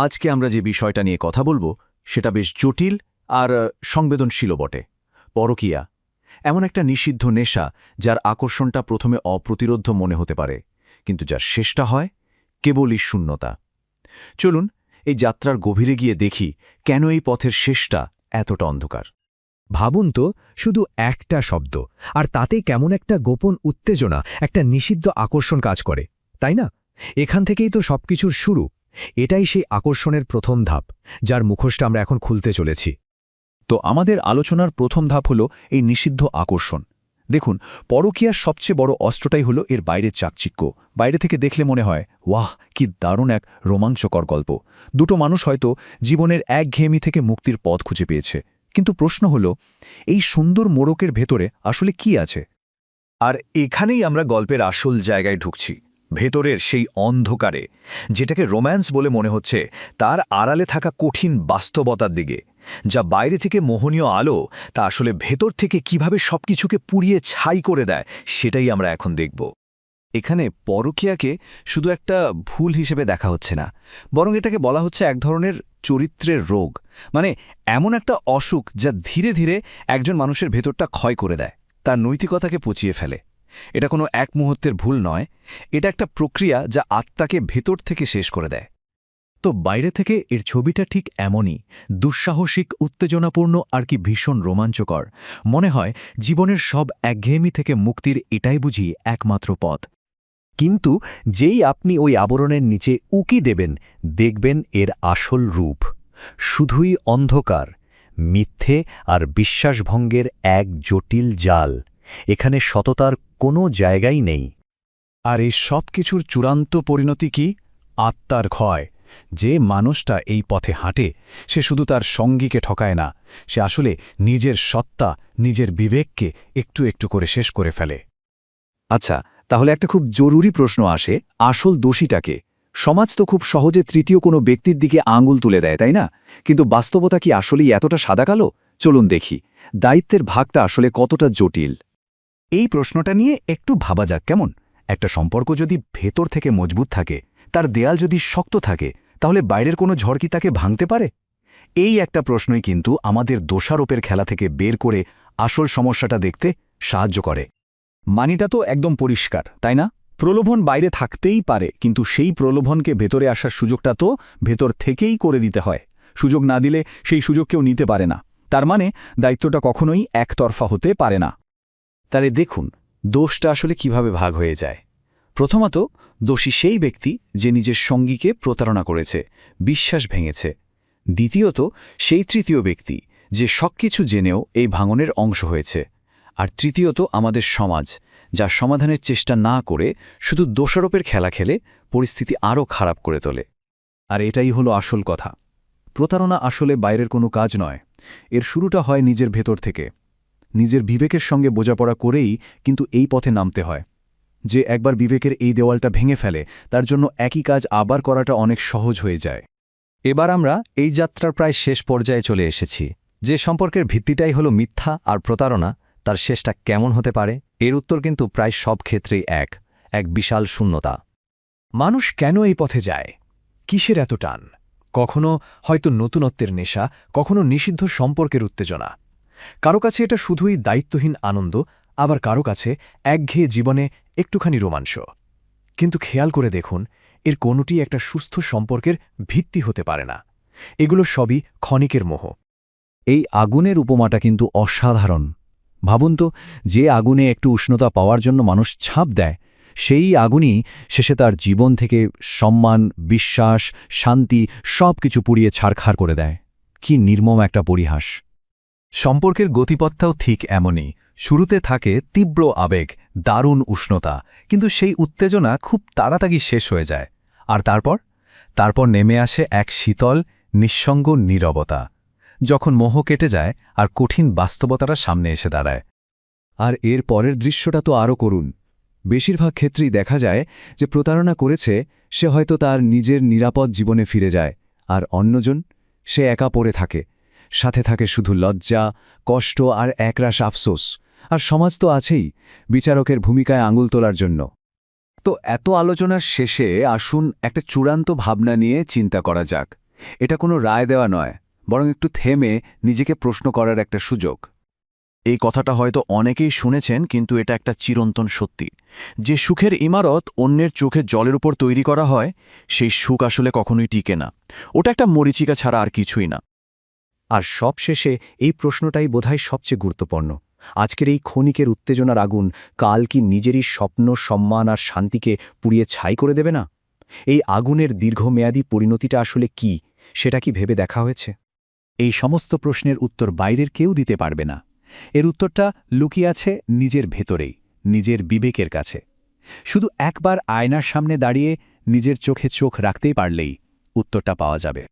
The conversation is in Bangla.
আজকে আমরা যে বিষয়টা নিয়ে কথা বলব সেটা বেশ জটিল আর আহ, সংবেদনশীলও বটে। পরকিয়া এমন একটা নিষিদ্ধ নেশা যার আকর্ষণটা প্রথমে অপ্রতিরোধ্য মনে হতে পারে কিন্তু যার শেষটা হয় কেবলই শূন্যতা। চলুন এই যাত্রার গভীরে গিয়ে দেখি কেন এই পথের শেষটা এতটা অন্ধকার। ভাবুন তো শুধু একটা শব্দ আর তাতে কেমন একটা গোপন উত্তেজনা একটা নিষিদ্ধ আকর্ষণ কাজ করে তাই না? এখান থেকেই তো সবকিছুর শুরু। এটাই সেই আকর্ষণের প্রথম ধাপ যার মুখোশটা আমরা এখন খুলতে চলেছি। তো আমাদের আলোচনার প্রথম ধাপ হল এই নিষিদ্ধ আকর্ষণ। দেখুন পরকীয়ার সবচেয়ে বড় অস্ত্রটাই হলো এর বাইরের চাকচিক্য। বাইরে থেকে দেখলে মনে হয় ওয়াহ কি দারুণ এক রোমাঞ্চকর গল্প। দুটো মানুষ হয়তো জীবনের এক একঘেয়েমি থেকে মুক্তির পথ খুঁজে পেয়েছে। কিন্তু প্রশ্ন হল এই সুন্দর মোড়কের ভেতরে আসলে কি আছে? আর এখানেই আমরা গল্পের আসল জায়গায় ঢুকছি। ভেতরের সেই অন্ধকারে, যেটাকে রোম্যান্স বলে মনে হচ্ছে, তার আড়ালে থাকা কঠিন বাস্তবতার দিকে। যা বাইরে থেকে মোহনীয় আলো, তা আসলে ভেতর থেকে কীভাবে সবকিছুকে পুড়িয়ে ছাই করে দেয়, সেটাই আমরা এখন দেখব। এখানে পরকীয়াকে শুধু একটা ভুল হিসেবে দেখা হচ্ছে না, বরং এটাকে বলা হচ্ছে এক ধরনের চরিত্রের রোগ মানে এমন একটা অসুখ যা ধীরে ধীরে একজন মানুষের ভেতরটা ক্ষয় করে দেয়, তার নৈতিকতাকে পচিয়ে ফেলে। এটা কোনো এক মুহূর্তের ভুল নয়, এটা একটা প্রক্রিয়া যা আত্মাকে ভেতর থেকে শেষ করে দেয়। তো বাইরে থেকে এর ছবিটা ঠিক এমনই, দুঃসাহসিক, উত্তেজনাপূর্ণ আর কি ভীষণ রোমাঞ্চকর। মনে হয় জীবনের সব একঘেয়েমি থেকে মুক্তির এটাই বুঝি একমাত্র পথ। কিন্তু যেই আপনি ওই আবরণের নিচে উকি দেবেন, দেখবেন এর আসল রূপ। শুধুই অন্ধকার, মিথ্যে আর বিশ্বাসভঙ্গের এক জটিল জাল। এখানে সততার কোনো জায়গাই নেই। আর এই সব কিছুর চূড়ান্ত পরিণতি কি? আত্মার ক্ষয়। যে মানুষটা এই পথে হাঁটে, সে শুধু তার সঙ্গীকে ঠকায় না, সে আসলে নিজের সত্তা, নিজের বিবেককে একটু একটু করে শেষ করে ফেলে। আচ্ছা তাহলে একটা খুব জরুরি প্রশ্ন আসে, আসল দোষীটাকে। সমাজ তো খুব সহজে তৃতীয় কোনো ব্যক্তির দিকে আঙুল তুলে দেয়, তাই না? কিন্তু বাস্তবতা কি আসলেই এতটা সাদা কালো? চলুন দেখি। দায়িত্বের ভাগটা আসলে কতটা জটিল? এই প্রশ্নটা নিয়ে একটু ভাবা যাক, কেমন? একটা সম্পর্ক যদি ভেতর থেকে মজবুত থাকে, তার দেয়াল যদি শক্ত থাকে, তাহলে বাইরের কোনো ঝড় কি তাকে ভাঙতে পারে? এই একটা প্রশ্নই কিন্তু আমাদের দোষারোপের খেলা থেকে বের করে আসল সমস্যাটা দেখতে সাহায্য করে। মানিটা তো একদম পরিষ্কার, তাই না? প্রলোভন বাইরে থাকতেই পারে, কিন্তু সেই প্রলোভনকে ভেতরে আসার সুযোগটা তো ভেতর থেকেই করে দিতে হয়। সুযোগ না দিলে সেই সুযোগ কেউ নিতে পারে না। তার মানে দায়িত্বটা কখনোই একতরফা হতে পারে না। তাহলে দেখুন, দোষটা আসলে কীভাবে ভাগ হয়ে যায়। প্রথমত, দোষী সেই ব্যক্তি যে নিজের সঙ্গীকে প্রতারণা করেছে, বিশ্বাস ভেঙেছে। দ্বিতীয়ত, সেই তৃতীয় ব্যক্তি যে সবকিছু জেনেও এই ভাঙনের অংশ হয়েছে। আর তৃতীয়ত, আমাদের সমাজ, যা সমাধানের চেষ্টা না করে শুধু দোষারোপের খেলা খেলে, পরিস্থিতি আরও খারাপ করে তোলে। আর এটাই হলো আসল কথা। প্রতারণা আসলে বাইরের কোনো কাজ নয়। এর শুরুটা হয় নিজের ভেতর থেকে। নিজের বিবেকের সঙ্গে বোঝাপড়া করেই কিন্তু এই পথে নামতে হয়। যে একবার বিবেকের এই দেওয়ালটা ভেঙে ফেলে, তার জন্য একই কাজ আবার করাটা অনেক সহজ হয়ে যায়। এবার আমরা এই যাত্রার প্রায় শেষ পর্যায়ে চলে এসেছি। যে সম্পর্কের ভিত্তিটাই হলো মিথ্যা আর প্রতারণা, তার শেষটা কেমন হতে পারে? এর উত্তর কিন্তু প্রায় সব ক্ষেত্রেই এক এক বিশাল শূন্যতা। মানুষ কেন এই পথে যায়? কিসের এত টান? কখনো হয়তো নতুনত্বের নেশা, কখনো নিষিদ্ধ সম্পর্কের উত্তেজনা। কারও কাছে এটা শুধুই দায়িত্বহীন আনন্দ, আবার কারও কাছে একঘেয়ে জীবনে একটুখানি রোমাঞ্চ। কিন্তু খেয়াল করে দেখুন, এর কোনোটি একটা সুস্থ সম্পর্কের ভিত্তি হতে পারে না। এগুলো সবই ক্ষণিকের মোহ। এই আগুনের উপমাটা কিন্তু অসাধারণ। ভাবুন তো, যে আগুনে একটু উষ্ণতা পাওয়ার জন্য মানুষ ছাপ দেয়, সেই আগুনই শেষে তার জীবন থেকে সম্মান, বিশ্বাস, শান্তি সব কিছু পুড়িয়ে ছাড়খাড় করে দেয়। কি নির্মম একটা পরিহাস। সম্পর্কের গতিপথটাও ঠিক এমনই। শুরুতে থাকে তীব্র আবেগ, দারুণ উষ্ণতা, কিন্তু সেই উত্তেজনা খুব তাড়াতাড়ি শেষ হয়ে যায়। আর তারপর? তারপর নেমে আসে এক শীতল, নিঃসঙ্গ নীরবতা। যখন মোহ কেটে যায় আর কঠিন বাস্তবতাটা সামনে এসে দাঁড়ায়। আর এর পরের দৃশ্যটা তো আরও করুন বেশিরভাগ ক্ষেত্রেই দেখা যায় যে প্রতারণা করেছে, সে হয়তো তার নিজের নিরাপদ জীবনে ফিরে যায়, আর অন্যজন সে একা পড়ে থাকে। সাথে থাকে শুধু লজ্জা, কষ্ট আর একরাশ আফসোস। আর সমাজ তো আছেই, বিচারকের ভূমিকায় আঙুল তোলার জন্য। তো এত আলোচনার শেষে আসুন একটা চূড়ান্ত ভাবনা নিয়ে চিন্তা করা যাক। এটা কোনো রায় দেওয়া নয়, বরং একটু থেমে নিজেকে প্রশ্ন করার একটা সুযোগ। এই কথাটা হয়তো অনেকেই শুনেছেন, কিন্তু এটা একটা চিরন্তন সত্যি। যে সুখের ইমারত অন্যের চোখে জলের উপর তৈরি করা হয়, সেই সুখ আসলে কখনোই টিকে না। ওটা একটা মরিচিকা ছাড়া আর কিছুই না। আর সবশেষে এই প্রশ্নটাই বোধহয় সবচেয়ে গুরুত্বপূর্ণ। আজকের এই ক্ষণিকের উত্তেজনার আগুন কাল কি নিজেরই স্বপ্ন, সম্মান আর শান্তিকে পুড়িয়ে ছাই করে দেবে না? এই আগুনের দীর্ঘমেয়াদী পরিণতিটা আসলে কি, সেটা কি ভেবে দেখা হয়েছে? এই সমস্ত প্রশ্নের উত্তর বাইরের কেউ দিতে পারবে না। এর উত্তরটা লুকিয়ে আছে নিজের ভেতরেই, নিজের বিবেকের কাছে। শুধু একবার আয়নার সামনে দাঁড়িয়ে নিজের চোখে চোখ রাখতেই পারলেই উত্তরটা পাওয়া যাবে।